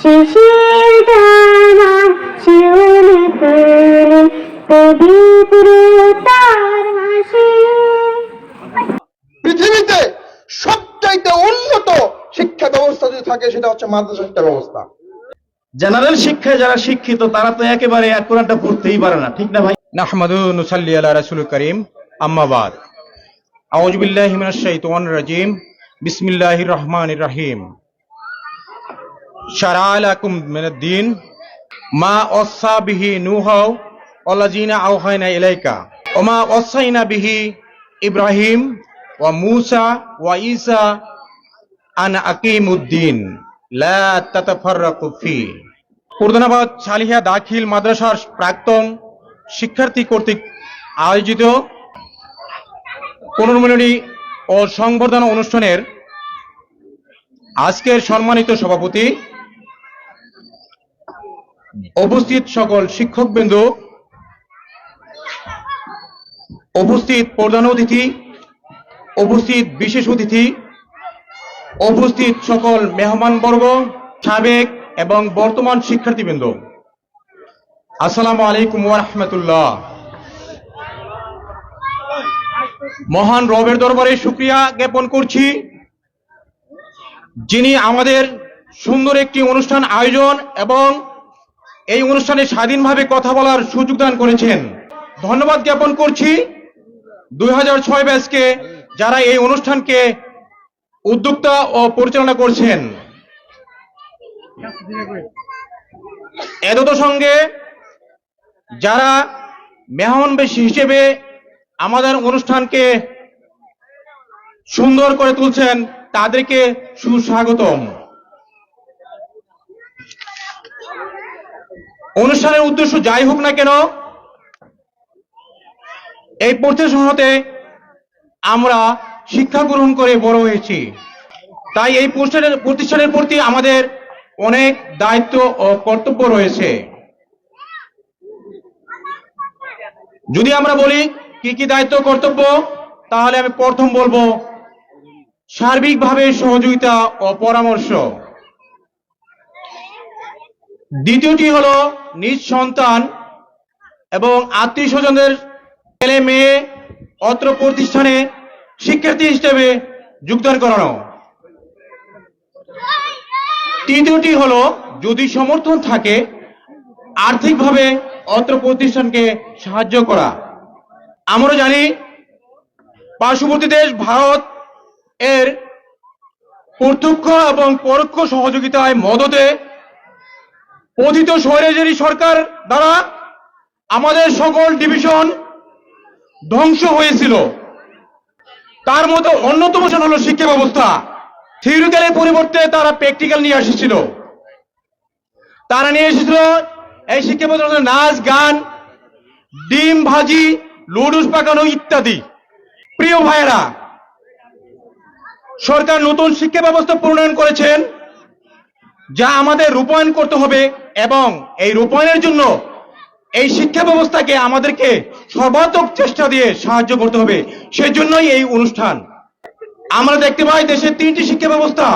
শিশির জানা শিউলি ফুলে পবিত্রতার হাসি পৃথিবীতে সবচাইতে উন্নত শিক্ষা ব্যবস্থা যদি থাকে সেটা হচ্ছে মাদ্রাসা শিক্ষা ব্যবস্থা। জেনারেল শিক্ষায় যারা শিক্ষিত তারা তো একেবারে এক কোরআনটা পড়তেই পারে না ঠিক না ভাই? নাহমাদু নুসাল্লি আলা রাসুল করিম আম্মাবাদ আউযু বিল্লাহি মিনাশ শাইতানির রাজিম বিসমিল্লাহির রহমানির রহিম। শারা লাকুম মিনাদ দিন। মা ওয়াসা বিহি নূহ ওয়াল্লাযিনা আওহায়না ইলাইকা। ওয়া মা ওয়াসাইনা বিহি ইব্রাহিম ওয়া মূসা ওয়া ঈসা আন আকিমুদ্দিন। লা তাতাফাররাকু ফি। পূর্ণাবাদ সালিহা দাখিল মাদ্রাসার প্রাক্তন শিক্ষার্থী কর্তৃক আয়োজিত পুনর্মিলনী ও সংবর্ধনা অনুষ্ঠানের আজকের সম্মানিত সভাপতি উপস্থিত সকল শিক্ষকবৃন্দ, উপস্থিত প্রধান অতিথি, উপস্থিত বিশেষ অতিথি, উপস্থিত সকল মেহমানবর্গ সাবেক এবং বর্তমান শিক্ষার্থীবৃন্দ। আসসালামু আলাইকুম রাহমাতুল্লাহ। মহান রবের দরবারে শুক্রিয়া জ্ঞাপন করছি, যিনি আমাদের সুন্দর একটি অনুষ্ঠান আয়োজন এবং এই অনুষ্ঠানে স্বাধীনভাবে কথা বলার সুযোগ দান করেছেন। ধন্যবাদ জ্ঞাপন করছি দুই হাজার ছয় ব্যাচকে যারা এই অনুষ্ঠানকে উদ্যোক্তা ও পরিচালনা করছেন। এদত সঙ্গে যারা মেহমান বেশি হিসেবে আমাদের অনুষ্ঠানকে সুন্দর করে তুলছেন, তাদেরকে সুস্বাগতম। অনুষ্ঠানের উদ্দেশ্য যাই হোক না কেন, এই প্রতিষ্ঠান হতে আমরা শিক্ষা গ্রহণ করে বড় হয়েছি। তাই এই প্রতিষ্ঠানের প্রতিষ্ঠানের প্রতি আমাদের অনেক দায়িত্ব ও কর্তব্য রয়েছে। যদি আমরা বলি কি কি দায়িত্ব কর্তব্য, তাহলে আমি প্রথম বলব সার্বিকভাবে সহযোগিতা ও পরামর্শ। দ্বিতীয়টি হলো নিজ সন্তান এবং আত্মীয় স্বজনদের ছেলে, মেয়ে, অত্র প্রতিষ্ঠানে শিক্ষার্থী হিসেবে যোগদান করানো। তৃতীয়টি হলো যদি সমর্থন থাকে, আর্থিকভাবে অত্র প্রতিষ্ঠানকে সাহায্য করা। আমরা জানি, পার্শ্ববর্তী দেশ ভারত এর প্রত্যক্ষ এবং পরোক্ষ সহযোগিতায় মদতে পতিত স্বৈরাচারী সরকার দ্বারা আমাদের সকল ডিভিশন ধ্বংস হয়েছিল। তার মতো অন্যতম হলো শিক্ষা ব্যবস্থা। থিওরিক্যালের পরিবর্তে তারা প্র্যাকটিক্যাল নিয়ে এসেছিল। তারা নিয়ে এসেছিল এই শিক্ষা ব্যবস্থা নাচ, গান, ডিম, ভাজি লুডুস পাকানো ইত্যাদি। প্রিয় ভাইয়েরা, সরকার নতুন শিক্ষা ব্যবস্থা প্রণয়ন করেছেন, যা আমাদের রূপায়ণ করতে হবে। এবং এই রূপায়ণের জন্য এই শিক্ষা ব্যবস্থাকে আমাদেরকে সর্বাত্মক চেষ্টা দিয়ে সাহায্য করতে হবে। সেজন্যই এই অনুষ্ঠান। আমরা দেখতে পাই দেশের তিনটি শিক্ষা ব্যবস্থা।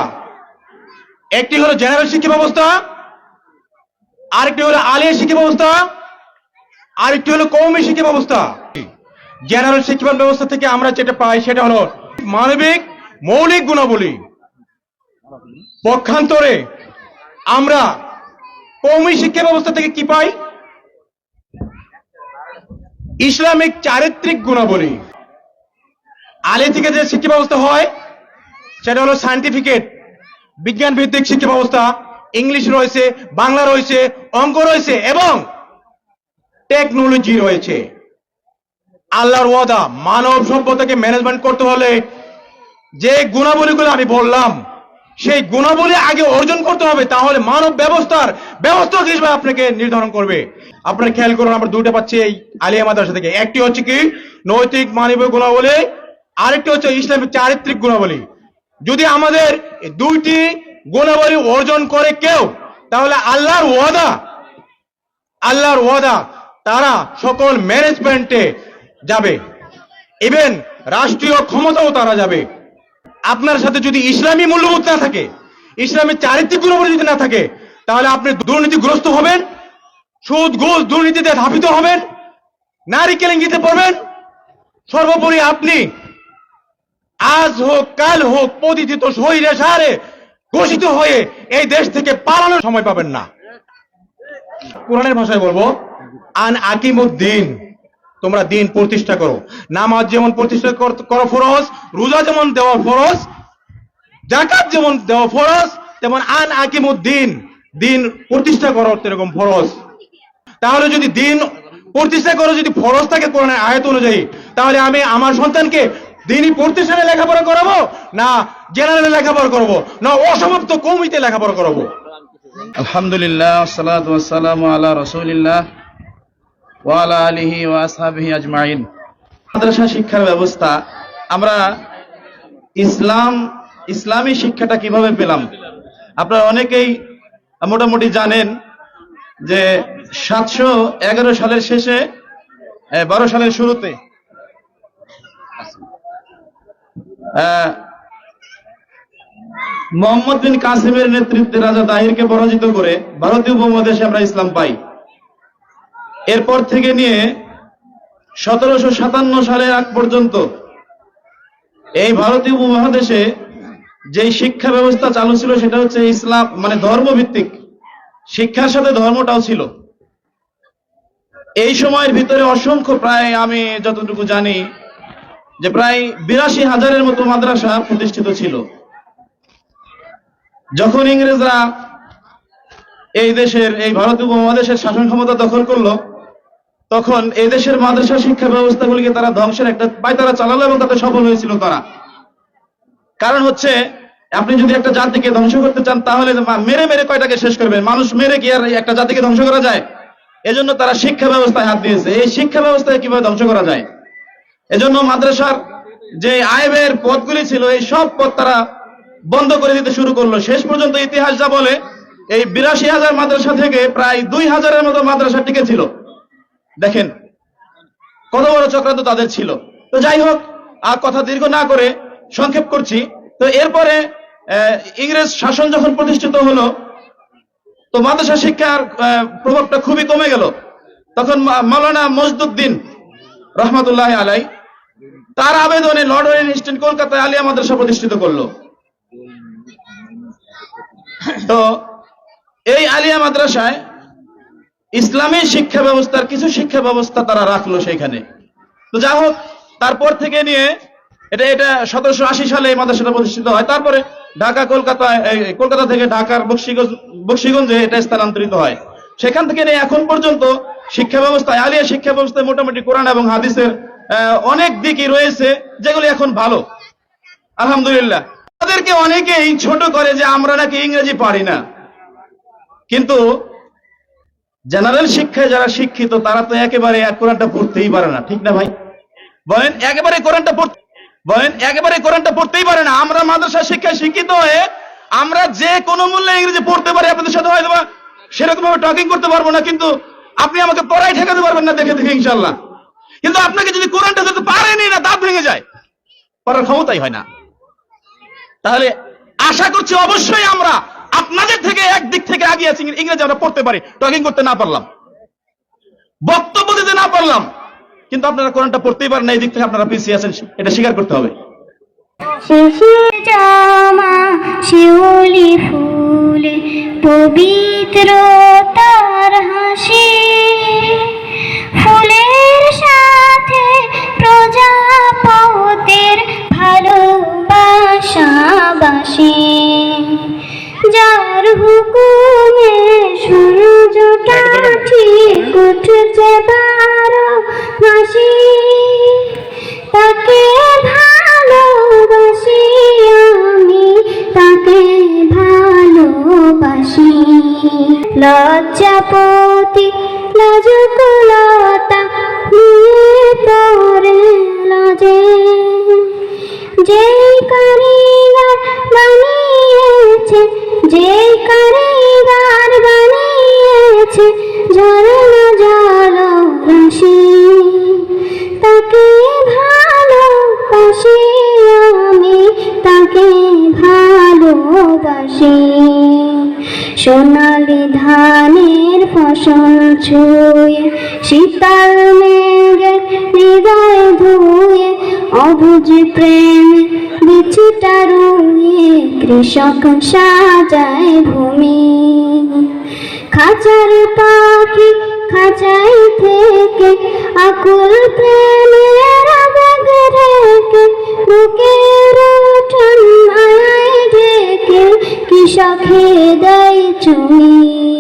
একটি হলো জেনারেল শিক্ষা ব্যবস্থা, আরেকটি হলো আলিয়া শিক্ষা ব্যবস্থা, আরেকটি হলো কৌমি শিক্ষা ব্যবস্থা। জেনারেল শিক্ষা ব্যবস্থা থেকে আমরা যেটা পাই সেটা হলো মানবিক, মৌলিক গুণাবলী। পক্ষান্তরে আমরা কৌমি শিক্ষা ব্যবস্থা থেকে কি পাই? ইসলামিক চারিত্রিক গুণাবলী। আলে থেকে যে শিক্ষা ব্যবস্থা হয়, সেটা হলো সায়েন্টিফিকেট বিজ্ঞান ভিত্তিক শিক্ষা ব্যবস্থা। ইংলিশ রয়েছে, বাংলা রয়েছে, অঙ্ক রয়েছে, এবং টেকনোলজি রয়েছে। আল্লাহর ওয়াদা, মানব সভ্যতাকে ম্যানেজমেন্ট করতে হলে যে গুণাবলীগুলো আমি বললাম সেই গুণাবলী আগে অর্জন করতে হবে, তাহলে মানব ব্যবস্থার ব্যবস্থা হিসেবে আপনাকে নির্ধারণ করবে। আপনারা খেয়াল করুন, আমরা দুটো পাচ্ছি এই আলিয়া মাদ্রাসা থেকে। একটি হচ্ছে কি? নৈতিক মানবীয় গুণাবলী, আরেকটি হচ্ছে ইসলামিক চারিত্রিক গুণাবলী। যদি আমাদের দুইটি গুণাবলী অর্জন করে কেউ, তাহলে আল্লাহর ওয়াদা আল্লাহর ওয়াদা, তারা সকল ম্যানেজমেন্টে যাবে। ইভেন রাষ্ট্রীয় ক্ষমতাও তারা যাবে। আপনার সাথে যদি ইসলামী মূল্যবোধ না থাকে ইসলামের চারিত্রিক গুণাবলী যদি না থাকে, তাহলে আপনি দুর্নীতিগ্রস্ত হবেন, সুদ, ঘুষ দুর্নীতিতে ধাপিত হবেন, নারী কেলেঙ্গিতে পড়বেন। সর্বোপরি আপনি আজ হোক, কাল হোক, পতিত শরীরে সারে, ঘোষিত হয়ে এই দেশ থেকে পালানোর সময় পাবেন না। কোরআনের ভাষায় বলব, আন আকিমুদ্দিন তোমরা দিন প্রতিষ্ঠা করো। নামাজ যেমন প্রতিষ্ঠা করো ফরজ, রোজা যেমন দেওয়া ফরজ জাকাত যেমন দেওয়া ফরজ, তেমন আন আকিমুদ্দিন, দিন প্রতিষ্ঠা করো এরকম ফরজ। তাহলে যদি দিন প্রতিষ্ঠা করো যদি ফরজ থাকে কোরআনের আয়াত অনুযায়ী, তাহলে আমি আমার সন্তানকে দিনই প্রতিষ্ঠানে লেখাপড়া করাবো, না জেনারেলে লেখাপড়া করব, না অসমাপ্ত কমিতে লেখাপড়া করাবো? আলহামদুলিল্লাহ, সালাত ওয়াসালামু আলা রসুলিল্লাহ। মাদ্রাসা শিক্ষার ব্যবস্থা, আমরা ইসলাম, ইসলামী শিক্ষাটা কীভাবে পেলাম? আপনারা অনেকেই মোটামুটি জানেন যে সাতশো এগারো সালের শেষে বারো সালের শুরুতে মোহাম্মদ বিন কাসিমের নেতৃত্বে রাজা দাহিরকে পরাজিত করে ভারতীয় উপমহাদেশে আমরা ইসলাম পাই। এরপর থেকে নিয়ে সতেরোশো সাতান্ন সালের আগ পর্যন্ত এই ভারতীয় উপমহাদেশে যে শিক্ষা ব্যবস্থা চালু ছিল, সেটা হচ্ছে ইসলাম মানে ধর্মভিত্তিক শিক্ষার সাথে ধর্মটাও ছিল। এই সময়ের ভিতরে অসংখ্য প্রায়, আমি যতটুকু জানি, যে প্রায় বিরাশি হাজারের মতো মাদ্রাসা প্রতিষ্ঠিত ছিল। যখন ইংরেজরা এই দেশের, এই ভারতীয় উপমহাদেশের শাসন ক্ষমতা দখল করল তখন এই দেশের মাদ্রাসা শিক্ষা ব্যবস্থাগুলিকে তারা ধ্বংসের একটা পায়তারা চালালো এবং তাতে সফল হয়েছিল তারা। কারণ হচ্ছে, আপনি যদি একটা জাতিকে ধ্বংস করতে চান, তাহলে মেরে মেরে কয়টাকে শেষ করবেন? মানুষ মেরে কি আর একটা জাতিকে ধ্বংস করা যায়? এজন্য তারা শিক্ষা ব্যবস্থায় হাত দিয়েছে। এই শিক্ষা ব্যবস্থায় কীভাবে ধ্বংস করা যায়? এজন্য মাদ্রাসার যে আয় ব্যয়ের পথগুলি ছিল, এই সব পথ তারা বন্ধ করে দিতে শুরু করল। শেষ পর্যন্ত ইতিহাস যা বলে, এই বিরাশি হাজার মাদ্রাসা থেকে প্রায় দুই হাজারের মতো মাদ্রাসা টিকে ছিল। দেখেন, কত বড় চক্রান্ত তাদের ছিল। তো যাই হোক, আর কথা দীর্ঘ না করে সংক্ষেপ করছি। তো এরপরে ইংরেজ শাসন যখন প্রতিষ্ঠিত হলো, তো মাদ্রাসা শিক্ষার প্রভাবটা খুবই কমে গেল। তখন মা- মাওলানা মজদুদ্দিন রহমতুল্লাহ আলাই তার আবেদনে লর্ড ইনস্টিন কলকাতায় আলিয়া মাদ্রাসা প্রতিষ্ঠিত করল। তো এই আলিয়া মাদ্রাসায় ইসলামী শিক্ষা ব্যবস্থার কিছু শিক্ষা ব্যবস্থা তারা রাখল সেখানে। তো যা হোক, তারপর থেকে নিয়ে এটা এটা সতেরোশো আশি সালে এই মাদ্রাসাটা প্রতিষ্ঠিত হয়। তারপরে ঢাকা, কলকাতা কলকাতা থেকে ঢাকার বক্সিগঞ্জ, বক্সিগঞ্জে এটা স্থানান্তরিত হয়। সেখান থেকে নিয়ে এখন পর্যন্ত শিক্ষা ব্যবস্থায় আলিয়া শিক্ষা ব্যবস্থায় মোটামুটি কোরআন এবং হাদিসের অনেক দিকই রয়েছে, যেগুলি এখন ভালো। আলহামদুলিল্লাহ। তাদেরকে অনেকেই ছোট করে যে আমরা নাকি ইংরেজি পারি না। কিন্তু জেনারেল শিক্ষায় যারা শিক্ষিত, তারা তো একেবারে এক কোরআনটা পড়তেই পারে না, ঠিক না ভাই? বলেন, একেবারে কোরআনটা পড়তে বলেন, একেবারে কোরআনটা পড়তেই পারে না। আমরা মাদ্রাসা শিক্ষায় শিক্ষিত হয়ে আমরা যে কোনো মূল্যে ইংরেজি পড়তে পারি, আপনাদের সাথে হয়তো সেরকম ভাবে টকিং করতে পারব না, কিন্তু আপনি আমাকে পড়াই ঠেকাতে পারবেন না, দেখে দেখে ইনশাল্লাহ কিন্তু আপনাকে যদি কোরআনটা যদি পারেনি না, দাঁত ভেঙে যায়। পড়ার ক্ষমতাই হয় না। তাহলে আশা করছি অবশ্যই আমরা আপনাদের থেকে একদিক থেকে আগে আছি, ইংরেজি আমরা পড়তে পারি টকিং করতে না পারলাম। বক্তব্য দিতে না পারলাম, কিন্তু আপনারা কোরআনটা পড়তেই পারেন না, এই দিক থেকে আপনারা পিছিয়ে আছেন, এটা স্বীকার করতে হবে। শিউলি ফুলে পবিত্র তার হাসি, ফুলের সাথে প্রজাপতের ভালোবাসা বাসি। যার হুকুমে সূর্যটা ঠিক উঠছে বারো মাসি। তাকে ভালোবাসি আমি তাকে ভালোবাসি। লজ্জাপতি লাজকুলতা নিয়ে পরে লজে। যে কারিগর ফসল ছুঁয়ে শীতল মেঘে হৃদয় ধুয়ে অবুজ প্রেম বিচিটা রুয়ে কৃষক সাজায় ভূমি। খাঁচার পাখি খাঁচাই থেকে আকুল প্রেমের আবেগ রেখে বুকের উঠন মায়ায় ঢেকে কৃষকে দেয় চুমি।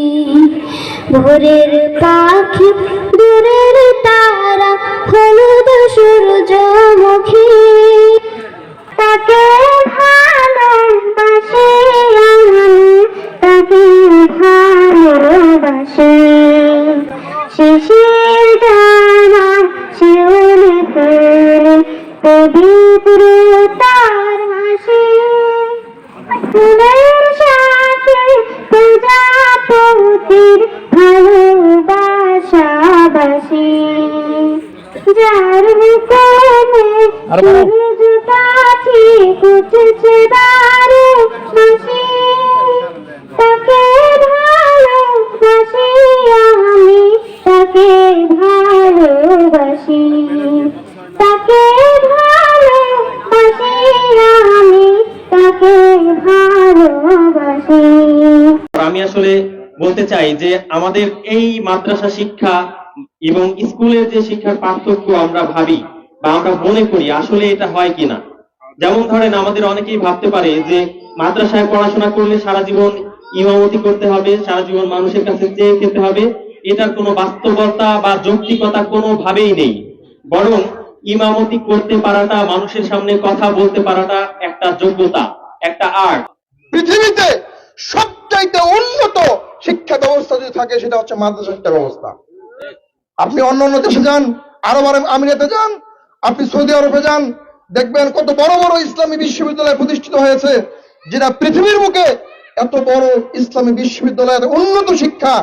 ভোরের পাখি, দূরের তারা, হলুদ সূর্যমুখী। তাকে ভালোবাসি আমি তাকে ভালোবাসি। শিশির জানা শিউলি ফুলে পবিত্র তার হাসি। ফুলের সাথে প্রজাপতির আমি আসলে বলতে চাই যে আমাদের এই মাদ্রাসা শিক্ষা এবং স্কুলের যে শিক্ষার পার্থক্য আমরা ভাবি বা আমরা মনে করি আসলে এটা হয় কিনা। যেমন ধরেন আমাদের অনেকেই ভাবতে পারে যে মাদ্রাসায় পড়াশোনা করলে সারা জীবন ইমামতি করতে হবে, সারা জীবন মানুষের কাছে চেয়ে খেতে হবে। এটার কোনো বাস্তবতা বা যৌক্তিকতা কোনোভাবেই নেই। বরং ইমামতি করতে পারাটা, মানুষের সামনে কথা বলতে পারাটা একটা যোগ্যতা, একটা আর্ট। পৃথিবীতে সবচাইতে উন্নত শিক্ষা ব্যবস্থা যদি থাকে, সেটা হচ্ছে মাদ্রাসা শিক্ষা ব্যবস্থা। আপনি অন্য অন্য দেশে যান আরব আমিরাতে যান আপনি সৌদি আরবে যান, দেখবেন কত বড় বড় ইসলামী বিশ্ববিদ্যালয় প্রতিষ্ঠিত হয়েছে, যেটা পৃথিবীর বুকে এত বড় ইসলামী বিশ্ববিদ্যালয়ের উন্নত শিক্ষা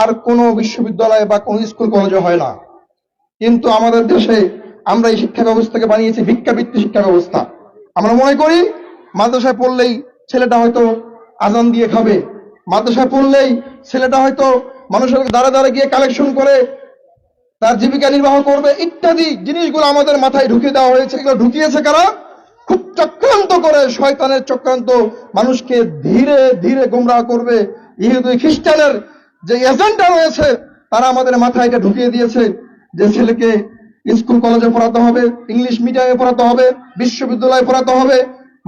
আর কোন বিশ্ববিদ্যালয়ে বা কোন স্কুল, কলেজে হয় না। কিন্তু আমাদের দেশে আমরা এই শিক্ষা ব্যবস্থাকে বানিয়েছি, ভিক্ষাবৃত্তি শিক্ষা ব্যবস্থা। আমরা মনে করি, মাদ্রাসায় পড়লেই ছেলেটা হয়তো আজান দিয়ে খাবে। মাদ্রাসায় পড়লেই ছেলেটা হয়তো মানুষের দ্বারা দ্বারা গিয়ে কালেকশন করে তার জীবিকা নির্বাহ করবে, ইত্যাদি জিনিসগুলো আমাদের মাথায় ঢুকিয়ে দেওয়া হয়েছে। এগুলো ঢুকিয়েছে কারা? খুব চক্রান্ত করে শয়তানের চক্রান্ত মানুষকে ধীরে ধীরে গোমরাহ করবে। ইহুদি খ্রিস্টানের যে এজেন্ডা রয়েছে, তারা আমাদের মাথায় এটা ঢুকিয়ে দিয়েছে যে ছেলেকে স্কুল কলেজে পড়াতে হবে, ইংলিশ মিডিয়ামে পড়াতে হবে, বিশ্ববিদ্যালয়ে পড়াতে হবে।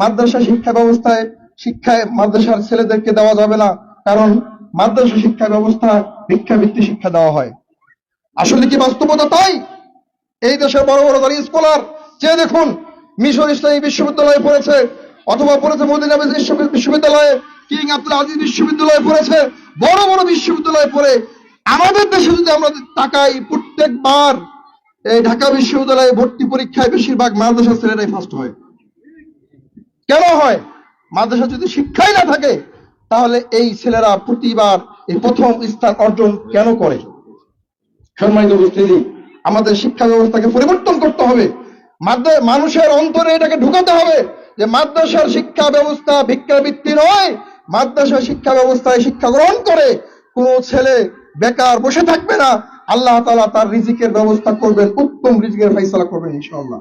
মাদ্রাসা শিক্ষা ব্যবস্থায় শিক্ষায় মাদ্রাসার ছেলেদেরকে দেওয়া যাবে না, কারণ মাদ্রাসা শিক্ষা ব্যবস্থা ভিক্ষাবৃত্তি শিক্ষা দেওয়া হয়। আসলে কি বাস্তবতা তাই? এই দেশের বড় বড় দাঁড়িয়ে স্কলার চেয়ে দেখুন, মিশর ইসলামী বিশ্ববিদ্যালয়ে পড়েছে, অথবা পড়েছে মদিনা বিশ্ববিদ্যালয়ে, কিং আব্দুল আজিজ বিশ্ববিদ্যালয়ে পড়েছে, বড় বড় বিশ্ববিদ্যালয়ে পড়ে, আমাদের দেশে যদি আমরা তাকাই, প্রত্যেকবার এই ঢাকা বিশ্ববিদ্যালয়ে ভর্তি পরীক্ষায় বেশিরভাগ মাদ্রাসা ছেলেরাই ফার্স্ট হয়। কেন হয়? মাদ্রাসা যদি শিক্ষাই না থাকে, তাহলে এই ছেলেরা প্রতিবার এই প্রথম স্থান অর্জন কেন করে? সম্মানিত উপস্থিতি, আমাদের শিক্ষা ব্যবস্থাকে পরিবর্তন করতে হবে। মানুষের অন্তরে এটাকে ঢুকাতে হবে যে মাদ্রাসার শিক্ষা ব্যবস্থা ভিক্ষাবৃত্তি নয়। মাদ্রাসা শিক্ষা ব্যবস্থায় শিক্ষা গ্রহণ করে কোনো ছেলে বেকার বসে থাকবে না। আল্লাহ তালা তার রিজিকের ব্যবস্থা করবেন, উত্তম রিজিকের ফাইসলা করবেন ইনশাআল্লাহ।